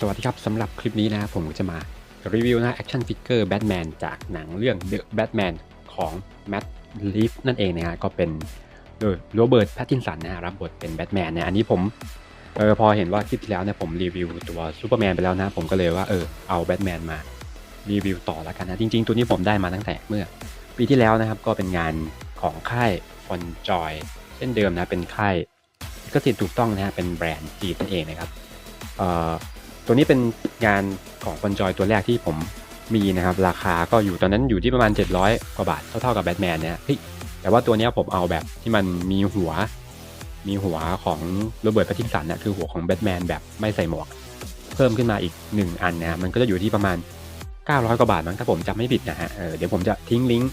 สวัสดีครับสำหรับคลิปนี้นะครับผมจะมารีวิวนะแอคชั่นฟิกเกอร์แบทแมนจากหนังเรื่อง The Batman ของ Matt Reeves นั่นเองนะฮะก็เป็นโดยโรเบิร์ตแพตตินสันนะฮะรับบทเป็นแบทแมนเนี่ยอันนี้ผมเออพอเห็นว่าคลิปที่แล้วเนี่ยผมรีวิวตัวซูเปอร์แมนไปแล้วนะ ผมก็เลยว่าเออเอาแบทแมนมารีวิวต่อแล้วกันนะ จริง ๆ ตัวนี้ผมได้มาตั้งแต่เมื่อ ปีที่แล้วนะครับก็เป็นงานของค่ายฟอนจอยเช่นเดิมนะเป็นค่ายก็ติดถูกต้องนะฮะเป็นแบรนด์จีนนั่นเองนะครับเอ่อ ตัวนี้เป็นงานของคอนจอยตัวแรกที่ผมมีนะครับ ราคาก็อยู่ตอนนั้นอยู่ที่ประมาณ 700 กว่าบาทเท่าๆกับแบทแมนเนี่ยเฮ้ยแต่ว่าตัวนี้ผมเอาแบบที่มันมีหัว มีหัวของโรเบิร์ตแพตตินสันนะคือหัวของแบทแมนแบบไม่ใส่หมวก เพิ่มขึ้นมาอีก 1 อันนะมันก็จะอยู่ที่ประมาณ 900 กว่าบาทมั้งถ้าผมจำไม่ผิดนะฮะเเดี๋ยวผมจะทิ้งลิงก์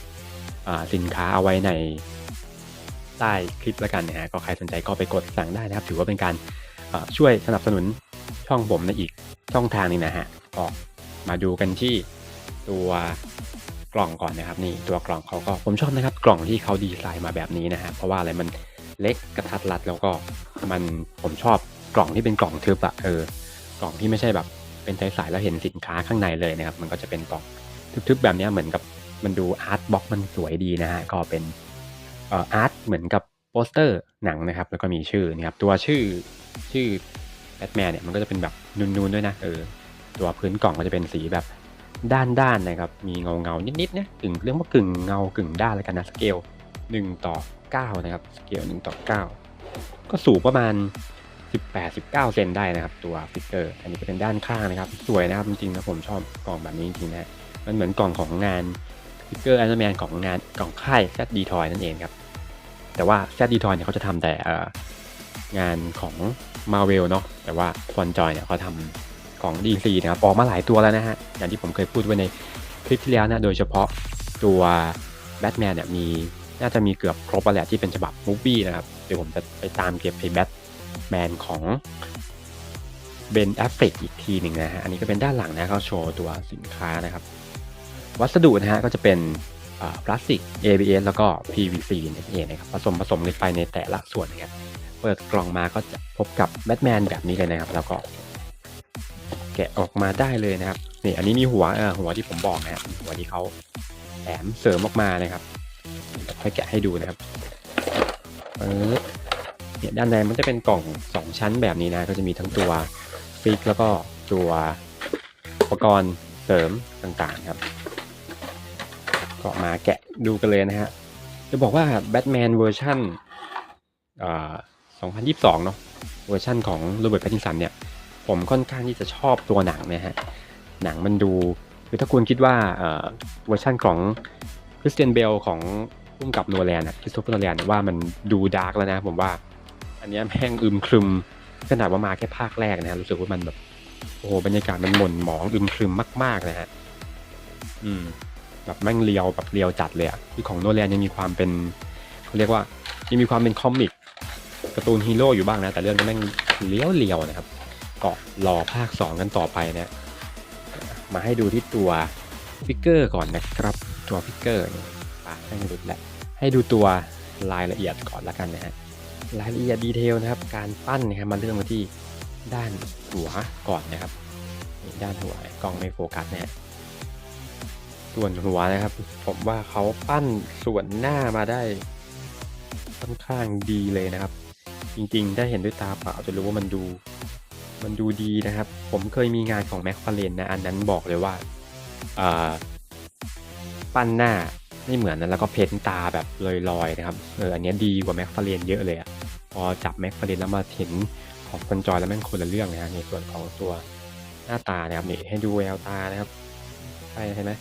สินค้าเอาไว้ในใต้คลิปแล้วกันนะฮะก็ใครสนใจก็ไปกดสั่งได้นะครับ ถือว่าเป็นการช่วยสนับสนุน ช่องผมในอีกช่องทางนี้นะฮะออกมาดูกันที่ตัวกล่องก่อนนะครับนี่ตัวกล่องเขาก็ผมชอบนะครับ กล่องที่เขาดีไซน์มาแบบนี้นะฮะเพราะว่าอะไรมันเล็กกระทัดรัดแล้วก็มันผมชอบกล่องที่เป็นกล่องทึบอะเออกล่องที่ไม่ใช่แบบเป็นสายๆแล้วเห็นสินค้าข้างในเลยนะครับ มันก็จะเป็นกล่องทึบๆแบบนี้เหมือนกับมันดูอาร์ตบ็อกมันสวยดีนะฮะก็เป็นอาร์ตเหมือนกับโปสเตอร์หนังนะครับ แล้วก็มีชื่อนะครับตัวชื่อชื่อ ทแมนเนี่ยมันก็จะเป็นแบบนูนๆด้วยนะเออตัวพื้นกล่องก็จะเป็นสีแบบด้านๆนะครับ มีเงาเงานิดๆนะกึ่งเรียกว่ากึ่งเงากึ่งด้านแล้วกันนะสเกล1ต่อ9นะครับสเกล1ต่อ9 ก็สูงประมาณ 18-19 เซนได้นะครับ ตัวฟิกเกอร์ อันนี้ก็เป็นด้านข้างนะครับ สวยนะครับจริงๆนะผมชอบกล่องแบบนี้จริงๆนะมันเหมือนกล่องของงานฟิกเกอร์แอนด์แมนของงานกล่องค่ายแซดดีทอยนั่นเองครับแต่ว่าแซดดีทอยเนี่ยเขาจะทำแต่ งานของมาเวลเนาะแต่ว่าฟอนจอยเนี่ยเขาทำของ DC นะครับออกมาหลายตัวแล้วนะฮะ อย่างที่ผมเคยพูดไว้ในคลิปที่แล้วนะ โดยเฉพาะตัวแบทแมนเนี่ยมีน่าจะมีเกือบครบแล้วแหละที่เป็นฉบับมูฟวี่นะครับ เดี๋ยวผมจะไปตามเก็บไอ้แบทแมนของเบนแอฟเฟกอีกทีหนึ่งนะฮะ อันนี้ก็เป็นด้านหลังนะเขาโชว์ตัวสินค้านะครับ วัสดุนะฮะก็จะเป็นพลาสติก ABS แล้วก็ PVC นั่นเองนะครับผสมผสมกันไปในแต่ละส่วนนะครับ เปิดกล่องมาก็จะพบกับแบทแมนแบบนี้เลยนะครับ แล้วก็แกะออกมาได้เลยนะครับนี่อันนี้มีหัวเออหัวที่ผมบอกนะครับหัวที่เขาแถมเสริมออกมานะครับเดี๋ยวค่อยแกะให้ดูนะครับเออเนี่ยด้านในมันจะเป็นกล่องสองชั้นแบบนี้นะ ก็จะมีทั้งตัวฟิกแล้วก็ตัวอุปกรณ์เสริมต่างๆครับ ก็มาแกะดูกันเลยนะฮะจะบอกว่าแบทแมนเวอร์ชันอ่า 2022 เนาะเวอร์ชั่นของโรเบิร์ตแพตตินสันเนี่ย ผมค่อนข้างที่จะชอบตัวหนังนะฮะ หนังมันดูคือถ้าคุณคิดว่าเอ่อเวอร์ชั่นของคริสเตียนเบลของพุ่มกับโนแลนอะคริสโตเฟอร์โนแลนว่ามันดูดาร์กแล้วนะผมว่า อันนี้แม่งอึมครึมขนาดว่ามาแค่ภาคแรกนะฮะรู้สึกว่ามันแบบโอ้โหบรรยากาศมันหม่นหมองอึมครึมมาก ๆนะฮะอืมแบบแม่งเลียวแบบเลียวจัดเลยอะคือของโนแลนยังมีความเป็นเขาเรียกว่ายังมีความเป็นคอมิก การ์ตูนฮีโร่อยู่บ้างนะ แต่เรื่องนี้แม่งเลี้ยวเลียวนะครับ ก็รอภาค 2 กันต่อไปนะมาให้ดูที่ตัวฟิกเกอร์ก่อนนะครับตัวฟิกเกอร์นี่ปากแม่งหลุดแหละให้ดูตัวรายละเอียดก่อนละกันนะฮะรายละเอียดดีเทลนะครับ การปั้นนะครับมาเรื่องมาที่ด้านหัวก่อนนะครับด้านหัวกล้องไม่โฟกัสนะฮะส่วนหัวนะครับ ผมว่าเขาปั้นส่วนหน้ามาได้ค่อนข้างดีเลยนะครับ จริงๆ ถ้าเห็นด้วยตาเปล่าจะรู้ว่ามันดู มันดูดีนะครับ ผมเคยมีงานของแม็กฟาเลนนะอันนั้นบอกเลยว่าปั้นหน้าไม่เหมือนนั้นแล้วก็เพ้นตาแบบลอยๆนะครับเอออันนี้ดีกว่าแม็กฟาเลนเยอะเลยอะพอจับแม็กฟาเลนแล้วมาเห็นของคนจอยแล้วแม่งคนละเรื่องนะฮะในส่วนของตัวหน้าตานะครับนี่ให้ดูแววตานะครับใช่ใช่ไหม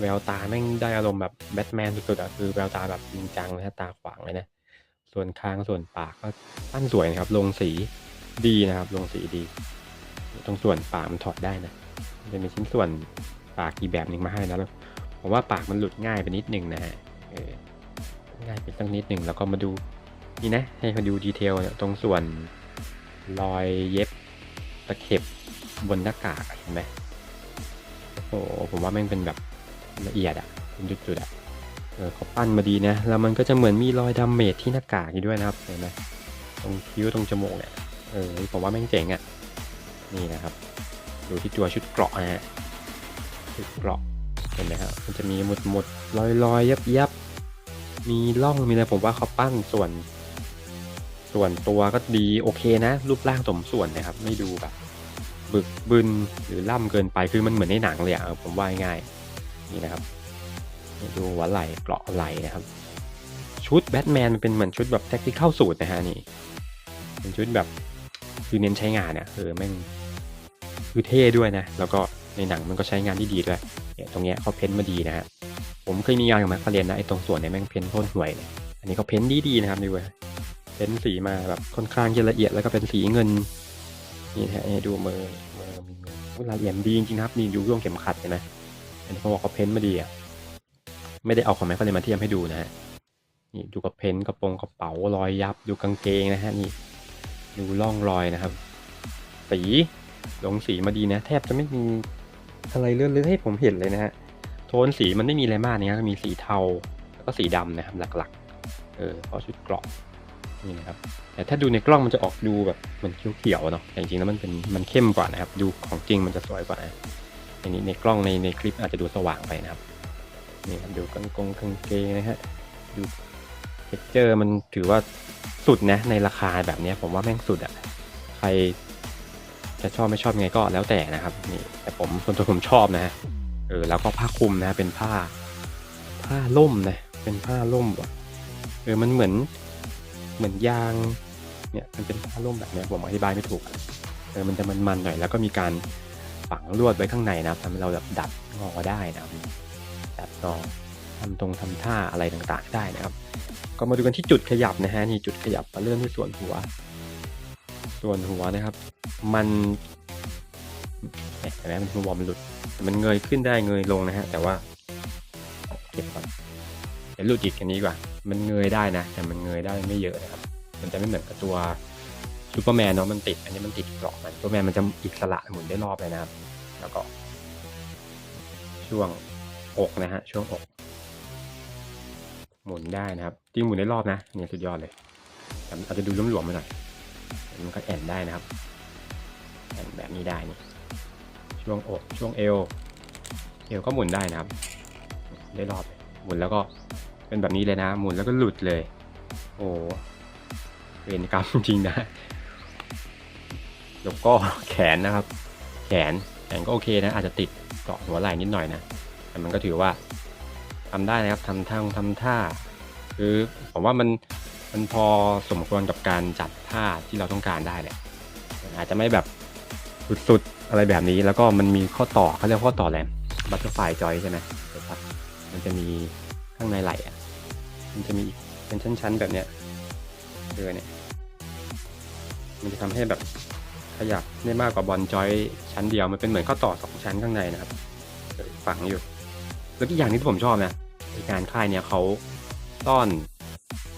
แววตาแม่งได้อารมณ์แบบแบทแมนสุดๆอะคือแววตาแบบจริงจังนะตาขวางเลยนะ ส่วนคางส่วนปากก็ปั้นสวยนะครับ ลงสีดีนะครับ ลงสีดี ตรงส่วนปากมันถอดได้นะจะมีชิ้นส่วนปากอีกแบบหนึ่งมาให้นะแล้วผมว่าปากมันหลุดง่ายไปนิดนึงนะฮะง่ายไปตั้งนิดนึงแล้วก็มาดูนี่นะ ให้เขาดูดีเทลเนี่ยตรงส่วนรอยเย็บตะเข็บบนหน้ากากเห็นไหมโอ้โหผมว่าม่งเป็นแบบละเอียดอะเป็นจุดๆอะ เออเขาปั้นมาดีนะ แล้วมันก็จะเหมือนมีรอยดาเมจที่หน้ากากอยู่ด้วยนะครับเห็นไหมตรงคิ้วตรงจมูกเนี่ยเออผมว่าแม่งเจ๋งอะนี่นะครับดูที่ตัวชุดเกราะนะฮะชุดเกราะเห็นไหมครับมันจะมีหมุดหมุดลอยลอยยับยับมีร่องมีอะไรผมว่าเขาปั้นส่วน ส่วนตัวก็ดีโอเคนะ รูปร่างสมส่วนนะครับ ไม่ดูแบบ บึกบึนหรือล่ำเกินไปคือมันเหมือนในหนังเลยอะผมว่าง่ายนี่นะครับ ดูหัวไหล่เกราะไหล่นะครับ ชุดแบทแมนมันเป็นเหมือนชุดแบบแท็กที่เข้าสูตรนะฮะนี่เป็นชุดแบบคือเน้นใช้งานเนี่ยเออแม่งคือเท่ด้วยนะ แล้วก็ในหนังมันก็ใช้งานที่ดีด้วยเนี่ยตรงเนี้ยเขาเพ้นมาดีนะฮะผมเคยมีงานกับแมคฟาเรนนะไอ้ตรงส่วนเนี่ยแม่งเพ้นท์โคตรห่วยเลยอันนี้เขาเพ้นท์ดีๆนะครับดูเว้ยเพ้นสีมาแบบค่อนข้างจะละเอียดแล้วก็เป็นสีเงินนี่ฮะดูมือมือมีมือโอ้ยรายละเอียดดีจริงๆครับนี่ดูช่วงเข็มขัดเห็นไหมอันนี้เขาบอกเขาเพ้นมาดีอะ ไม่ได้เอาของแมคฟาเรนมาเทียมให้ดูนะฮะนี่ดูกระเพนกระโปรงกระเป๋ารอยยับดูกางเกงนะฮะนี่ดูร่องรอยนะครับสีลงสีมาดีนะ แทบจะไม่มีอะไรเลื่อนๆให้ผมเห็นเลยนะฮะโทนสีมันไม่มีอะไรมากนะครับมีสีเทาแล้วก็สีดำนะครับหลักๆเออเพราะชุดเกราะนี่นะครับแต่ถ้าดูในกล้องมันจะออกดูแบบเหมันเขียวๆเนาะแต่จริงๆแล้วมันเป็นมันเข้มกว่านะครับ ดูของจริงมันจะสวยกว่านะอันนี้ในกล้องในในคลิปอาจจะดูสว่างไปนะครับ นี่ครับดูกางกงกางเกงนะฮะดูเท็กเจอร์มันถือว่าสุดนะในราคาแบบนี้ผมว่าแม่งสุดอะใครจะชอบไม่ชอบยังไงก็แล้วแต่นะครับนี่แต่ผมส่วนตัวผมชอบนะฮะเออแล้วก็ผ้าคลุมนะเป็นผ้า ผ้าล่มนะเป็นผ้าล่มว่ะเออมันเหมือนเหมือนยางเนี่ยมันเป็นผ้าล่มแบบเนี้ยผมอธิบายไม่ถูกเออมันจะมันๆหน่อยแล้วก็มีการฝังลวดไว้ข้างในนะทำให้เราแบบดัดงอได้นะ ครับดัดงอทำตรงทำท่าอะไรต่างๆ ได้นะครับ ก็มาดูกันที่จุดขยับนะฮะนี่จุดขยับมาเริ่มที่ส่วนหัว ส่วนหัวนะครับ มันเห็นไหมมันหัวมันหลุด มันเงยขึ้นได้เงยลงนะฮะแต่ว่าเก็บก่อนเดี๋ยวหลุดอีกอันนี้กว่า มันเงยได้นะ แต่มันเงยได้ไม่เยอะนะครับ มันจะไม่เหมือนกับตัวซูเปอร์แมนเนาะมันติด อันนี้มันติดเกราะมันซูเปอร์แมนมันจะอิสระหมุนได้รอบเลยนะครับ แล้วก็ ช่วง อกนะฮะช่วงอก หมุนได้นะครับจริงหมุนได้รอบนะเนี่ยสุดยอดเลยแต่อาจจะดูหลวมๆไปหน่อยมันก็แอนได้นะครับแอนแบบนี้ได้นี่ช่วงอกช่วงเอวเอวก็หมุนได้นะครับ ได้รอบหมุนแล้วก็เป็นแบบนี้เลยนะ หมุนแล้วก็หลุดเลย โอ้เวรกรรมจริงนะแล้วก็แขนนะครับ แขนแขนก็โอเคนะ อาจจะติดเกาะหัวไหล่นิดหน่อยนะ แต่มันก็ถือว่าทำได้นะครับทำท่าทำท่า คือผมว่ามันมันพอสมควรกับการจัดท่าที่เราต้องการได้แหละอาจจะไม่แบบสุดๆอะไรแบบนี้แล้วก็มันมีข้อต่อเขาเรียกข้อต่อแหลมบัตเตอร์ไฟจอยใช่ไหมครับมันจะมีข้างในไหล่อะมันจะมีเป็นชั้น ๆ แบบเนี้ยเออเนี่ย มันจะทำให้แบบขยับได้มากกว่าบอลจอยชั้นเดียว มันเป็นเหมือนข้อต่อสองชั้นข้างในนะครับ ฝังอยู่ แล้วอีกอย่างนึงที่ผมชอบนะในการค่ายเนี่ยเขาซ่อน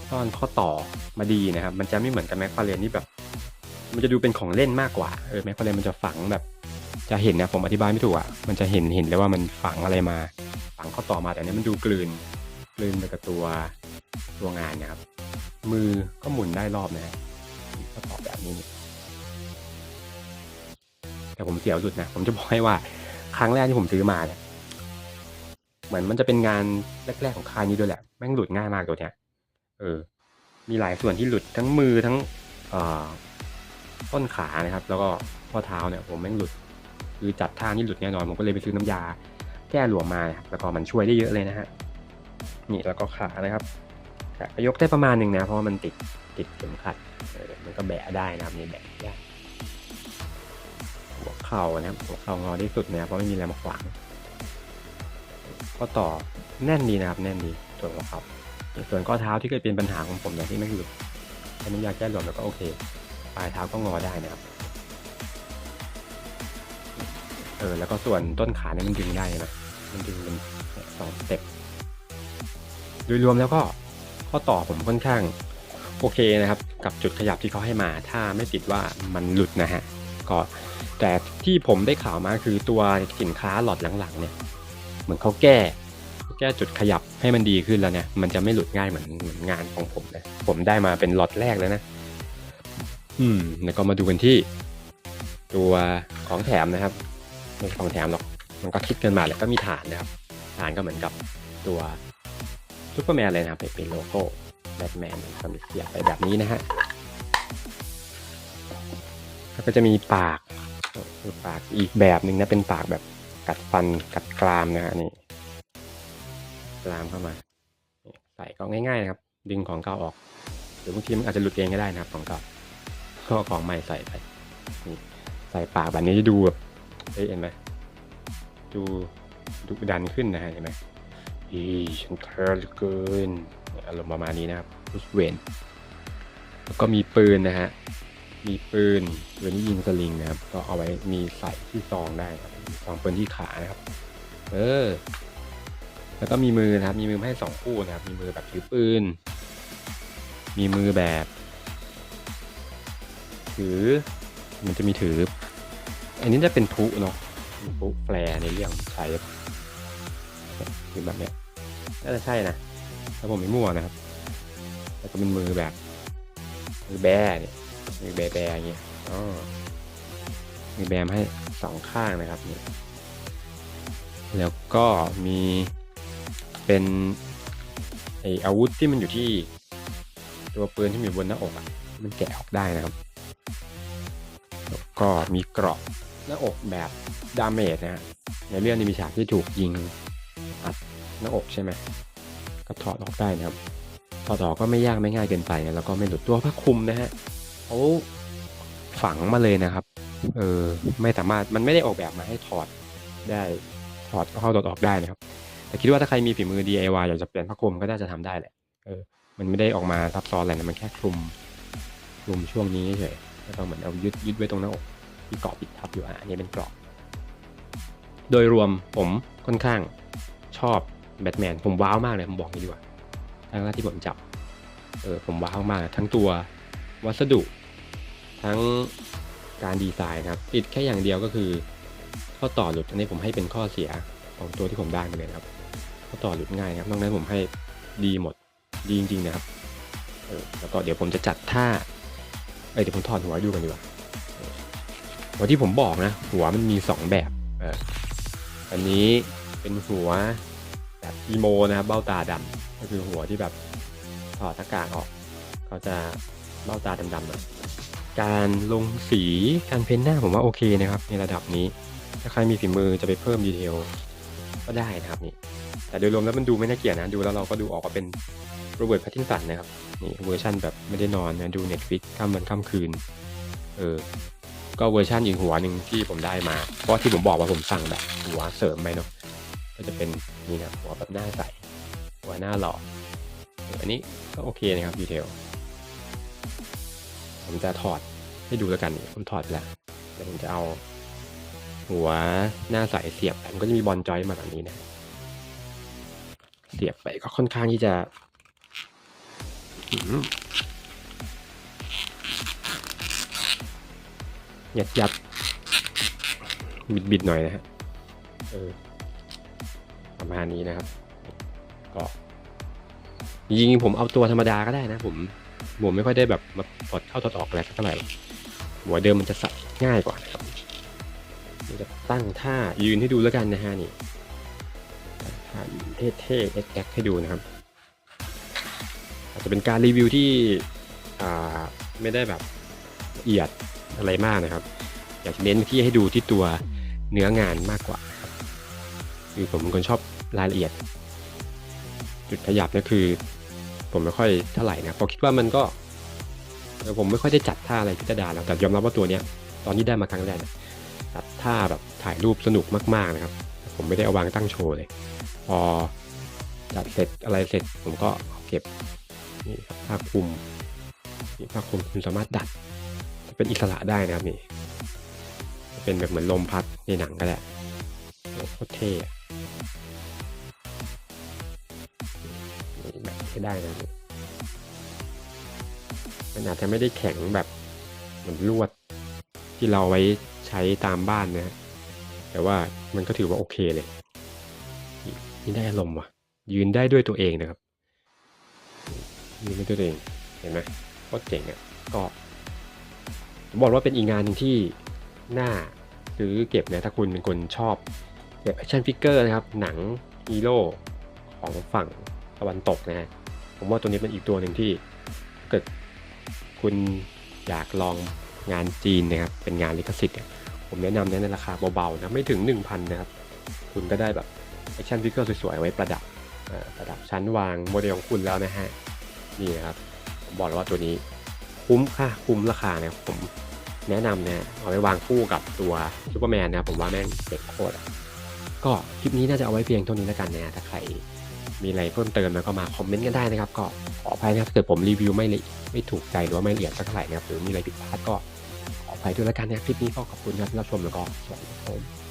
ซ่อนข้อต่อมาดีนะครับ มันจะไม่เหมือนกับแม็กฟาเรนที่แบบ มันจะดูเป็นของเล่นมากกว่าเออแม็กฟาเรนมันจะฝังแบบ จะเห็นนะผมอธิบายไม่ถูกอะมันจะเห็นเห็นเลยว่ามันฝังอะไรมา ฝังข้อต่อมาแต่อันนี้มันดูกลืนกลืนไปกับตัวตัวงานนะครับ มือก็หมุนได้รอบนะฮะข้อต่อแบบนี้ แต่ผมเสียวสุดนะผมจะบอกให้ว่าครั้งแรกที่ผมซื้อมาเนี่ย เหมือนมันจะเป็นงานแรกๆของค่ายนี้ด้วยแหละ แม่งหลุดง่ายมากตัวเนี้ย เออ มีหลายส่วนที่หลุดทั้งมือทั้งต้นขานะครับ แล้วก็ข้อเท้าเนี่ยผมแม่งหลุด คือจัดท่านี่หลุดแน่นอน ผมก็เลยไปซื้อน้ำยาแก้หลวมมาแล้วก็มันช่วยได้เยอะเลยนะฮะ นี่แล้วก็ขานะครับก็ยกได้ประมาณหนึ่งนะ เพราะว่ามันติดติดเข็มขัดมันก็แบะได้นะครับนี่แบะได้หัวเข่านะครับหัวเข่างอที่สุดนะเพราะไม่มีอะไรมาขวาง ก็ต่อแน่นดีนะครับ แน่นดีส่วนของเขาส่วนข้อเท้าที่เคยเป็นปัญหาของผมอย่างที่ไม่หลุดใช้น้ำยาแก้หลวมแล้วก็โอเค ปลายเท้าก็งอได้นะครับเออแล้วก็ส่วนต้นขาเนี่ยมันดึงได้นะมันดึงเป็นสองสเต็ปโดยรวมแล้วก็ข้อต่อผมค่อนข้างโอเคนะครับ กับจุดขยับที่เขาให้มา ถ้าไม่ติดว่ามันหลุดนะฮะก็แต่ที่ผมได้ข่าวมาคือตัวสินค้าหลอดหลังๆเนี่ย เหมือนเขาแก้เขาแก้จุดขยับให้มันดีขึ้นแล้วเนี่ยมันจะไม่หลุดง่ายเหมือนเหมือนงานของผมนะผมได้มาเป็นล็อตแรกแล้วนะ อืมแล้วก็มาดูกันที่ ตัวของแถมนะครับไม่ใช่ของแถมหรอกมันก็คิดกันมาแล้วก็มีฐานนะครับ ฐานก็เหมือนกับตัวซูเปอร์แมนเลยนะครับเป็นโลโก้แบทแมนก็มีเสียบไปแบบนี้นะฮะแล้วก็จะมีปากคือปากอีกแบบหนึ่งนะเป็นปากแบบ กัดฟันกัดกรามนะฮะนี่กรามเข้ามา ใส่ก็ง่ายๆนะครับ ดึงของเก่าออก หรือบางทีมันอาจจะหลุดเองก็ได้นะครับ ของเก่าก็ของใหม่ใส่ไปนี่ใส่ปากแบบนี้จะดูแบบเห็นไหมดูดุดันขึ้นนะฮะเห็นไหมอีฉันเทอเหลือเกินอารมณ์ประมาณนี้นะครับรุสเวนแล้วก็มีปืนนะฮะมีปืนปืนที่ยิงสลิงนะครับ ก็เอาไว้มีใส่ที่ซองได้ครับ ซองปืนที่ขานะครับ เออ แล้วก็มีมือนะครับ มีมือให้สองคู่นะครับ มีมือแบบถือปืน มีมือแบบ ถือ มันจะมีถือ อันนี้จะเป็นพุเนาะพุแฟร์ในเรื่องใช้ถือแบบเนี้ยน่าจะใช่นะถ้าผมไม่มั่วนะครับ แล้วก็เป็นมือแบบ มือแบเนี่ยมีแบแบอย่างเงี้ยอ๋อมีแบมให้ สองข้างนะครับนี่แล้วก็มีเป็นไออาวุธที่มันอยู่ที่ตัวปืนที่มีบนหน้าอกอะมันแกะออกได้นะครับ แล้วก็มีเกราะหน้าอกแบบดาเมจนะฮะในเรื่องนี้มีฉากที่ถูกยิงอัดหน้าอกใช่ไหมก็ถอดออกได้นะครับถอดออกก็ไม่ยากไม่ง่ายเกินไปนะแล้วก็ไม่หลุดตัวผ้าคลุมนะฮะเขาฝังมาเลยนะครับ เออไม่สามารถมันไม่ได้ออกแบบมาให้ถอดได้ถอดเข้าถอดออกได้นะครับ แต่คิดว่าถ้าใครมีฝีมือ DIY อยากจะเปลี่ยนผ้าคลุมก็น่าจะทำได้แหละเออมันไม่ได้ออกมาซับซ้อนอะไรนะมันแค่คลุมคลุมช่วงนี้เฉยแล้วก็เหมือนเอายึดยึดไว้ตรงหน้าอกที่เกาะปิดทับอยู่อะอันนี้เป็นกรอบ โดยรวมผมค่อนข้างชอบแบทแมนผมว้าวมากเลยผมบอกนี้ดีกว่าทั้งแรกที่ผมจับเออผมว้าวมากทั้งตัววัสดุ ทั้ง การดีไซน์ครับ ติดแค่อย่างเดียวก็คือ ข้อต่อหลุดอันนี้ผมให้เป็นข้อเสียของตัวที่ผมได้มาเลยครับ ข้อต่อหลุดง่ายครับนอกนั้นผมให้ดีหมดดีจริงๆนะครับเออแล้วก็เดี๋ยวผมจะจัดท่าเอ้ยเดี๋ยวผมถอดหัวดูกันดีกว่าหัวที่ผมบอกนะ หัวมันมีสองแบบเอออันนี้เป็นหัวแบบอีโมนะครับเบ้าตาดำก็คือหัวที่แบบถอดหน้ากากออก เขาจะเบ้าตาดำๆน่อย การลงสีการเพ้นหน้าผมว่าโอเคนะครับ ในระดับนี้ถ้าใครมีฝีมือจะไปเพิ่มดีเทลก็ได้นะครับนี่ แต่โดยรวมแล้วมันดูไม่น่าเกลียดนะ ดูแล้วเราก็ดูออกว่าเป็นโรเบิร์ตแพตตินสันนะครับนี่เวอร์ชันแบบไม่ได้นอนนะดู Netflix ข้ามวันข้ามคืนเออก็เวอร์ชันอีกหัวหนึ่งที่ผมได้มา เพราะที่ผมบอกว่าผมสั่งแบบหัวเสริมไปเนาะก็จะเป็นนี่นะหัวแบบหน้าใสหัวหน้าหล่อเอออันนี้ก็โอเคนะครับดีเทล ผมจะถอดให้ดูแล้วกัน ผมถอดไปแล้วเดี๋ยวผมจะเอา หัวหน้าใสเสียบไปมันก็จะมีบอลจอยมาแบบนี้นะเสียบไปก็ค่อนข้างที่จะยัดยัดบิดบิดหน่อยนะฮะเออประมาณนี้นะครับ ก็ จริงๆผมเอาตัวธรรมดาก็ได้นะผม ผมไม่ค่อยได้แบบมาถอดเข้าถอดออกอะไรเท่าไหร่หรอกหัวเดิมมันจะใส่ง่ายกว่านะครับจะตั้งท่ายืนให้ดูแล้วกันนะฮะนี่ท่าเท่ๆแอ๊กให้ดูนะครับ อาจจะเป็นการรีวิวที่ไม่ได้แบบละเอียดอะไรมากนะครับ อยากจะเน้นที่ให้ดูที่ตัวเนื้องานมากกว่าครับคือผมเป็นคนชอบรายละเอียด จุดขยับก็คือ ผมไม่ค่อยเท่าไหร่นะเพราะคิดว่ามันก็ผมไม่ค่อยได้จัดท่าอะไรพิจารณาแล้วแต่ยอมรับว่าตัวเนี้ยตอนที่ได้มาครั้งแรกเนี่ยจัดท่าแบบถ่ายรูปสนุกมากๆนะครับ ผมไม่ได้เอาวางตั้งโชว์เลย พอจัดเสร็จอะไรเสร็จผมก็เก็บนี่ผ้าคลุมนี่ผ้าคลุมคุณสามารถดัดเป็นอิสระได้นะครับนี่ เป็นแบบเหมือนลมพัดในหนังก็ได้โอ้โคตรเท่ อะนี่แบบใช้ได้นะมันอาจจะไม่ได้แข็งแบบเหมือนลวดที่เราไว้ใช้ตามบ้านนะ แต่ว่ามันก็ถือว่าโอเคเลยนี่ได้อารมณ์ว่ะ ยืนได้ด้วยตัวเองนะครับ ยืนได้ด้วยตัวเองเห็นไหมโคตรเจ๋งอะก็บอกว่าเป็นอีกงานหนึ่งที่น่าซื้อเก็บนี่ยถ้าคุณเป็นคนชอบเก็บแอคชั่นฟิกเกอร์นะครับ หนังฮีโร่ของฝั่งตะวันตกนะฮะ ผมว่าตัวนี้เป็นอีกตัวหนึ่งที่เกิดคุณอยากลองงานจีนนะครับ เป็นงานลิขสิทธิ์เนี่ยผมแนะนำเนี่ยในราคาเบาๆนะไม่ถึง 1,000 นะครับ คุณก็ได้แบบแอคชั่นฟิกเกอร์สวยๆ ไว้ประดับประดับชั้นวางโมเดลของคุณแล้วนะฮะ นี่นครับผมบอกเลยว่าตัวนี้คุ้มค่าคุ้มราคาเนี่ยผมแนะนำเนี่ยเอาไว้วางคู่กับตัวซูเปอร์แมนนะครับผมว่าแม่งเด็กโคตรก็คลิปนี้น่าจะเอาไว้เพียงเท่านี้แล้วกันนะถ้าใคร มีอะไรเพิ่มเติมแล้วก็มาคอมเมนต์กันได้นะครับ ก็ขออภัยนะครับถ้าเกิดผมรีวิวไม่ไม่ถูกใจหรือว่าไม่ละเอียดสักเท่าไหร่นะครับหรือมีอะไรผิดพลาดก็ขออภัยด้วยแล้วกันนะคลิปนี้ก็ขอบคุณครับที่รับชมแล้วก็สวัสดีครับผม